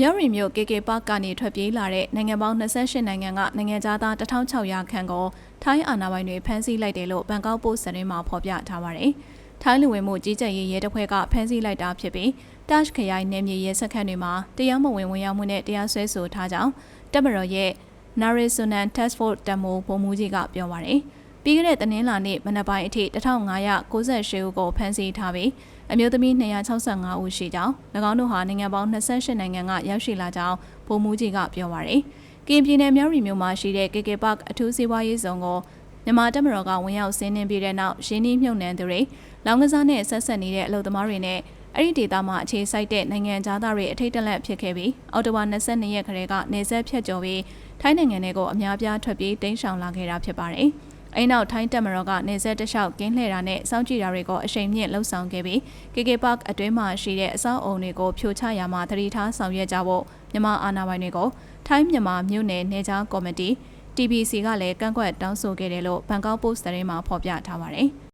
မြောက်ရီမြို့ KK Park ကနေထွက်ပြေးလာတဲ့နိုင်ငံပေါင်း28နိုင်ငံကနိုင်ငံသား1600ခန့်ကိုထိုင်းအာဏာပိုင်တွေဖမ်းဆီးလိုက်တယ်လို့ဘန်ကောက်ပို့စ်သတင်းမှာဖော်ပြထားပါတယ်။ထိုင်းလူဝင်မှုကြီးကြပ်ရေးရဲတပ်ဖွဲ့ကဖမ်းဆီးလိုက်တာဖြစ်ပြီးတက်ခရိုင်နယ်မြေရဲစခန်းတွေမှာတရားမဝင်ဝင်ရောက်မှုနဲ့တရားစွဲဆိုထားကြောင်းတပ်မတော်ရဲ့ Narisunan Task Force တမိုးဗိုလ်မှူးကြီးကပြောပါတယ်။ ပြီးခဲ့တဲ့သတင်းလာနေ့မနက်ပိုင်းအထိ1598ဦးကိုဖမ်းဆီးထားပြီးအမျိုးသမီး265ဦးရှိကြောင်း၎င်းတို့ဟာနိုင်ငံပေါင်း28နိုင်ငံကရောက်ရှိလာကြောင်းဗိုလ်မှူးကြီးကပြောပါရယ်။ကင်ပြည်နယ်မြောက်ရီမြို့မှာရှိတဲ့ KK Park အထူးစီးပွားရေးဇုံကိုမြန်မာတပ်မတော်ကဝင်ရောက်ဆင်းနှင်းပြီးတဲ့နောက်ရင်းနှီးမြှုပ်နှံသူတွေလောင်ကစားနဲ့ဆက်ဆက်နေတဲ့အလုပ်သမားတွေနဲ့အဲ့ဒီဒေသမှာအခြေစိုက်တဲ့နိုင်ငံသားတွေအထိတ်တလန့်ဖြစ်ခဲ့ပြီးအော်တိုဘာ22ရက်ခရဲကနေဆက်ဖြတ်ကျော်ပြီးထိုင်းနိုင်ငံတွေကိုအများပြားထွက်ပြေးတိမ်းရှောင်လာခဲ့တာဖြစ်ပါတယ်။ အဲနောက်ထိုင်းတပ်မတော်ကနေဆက်တလျှောက်ကင်းလှည့်တာနဲ့စောင့်ကြည့်တာတွေကိုအရှိန်မြင့်လှုပ်ဆောင်ခဲ့ပြီး KK Park အတွင်းမှာရှိတဲ့အဆောက်အုံတွေကိုဖြိုချရာမှာသတိထားဆောင်ရွက်ကြဖို့မြန်မာအာဏာပိုင်တွေကိုထိုင်းမြန်မာမြို့နယ်နေကြားကော်မတီ TBC ကလည်းကန့်ကွက်တောင်းဆိုခဲ့တယ်လို့ဘန်ကောက်ပို့စ်သတင်းမှာဖော်ပြထားပါတယ်။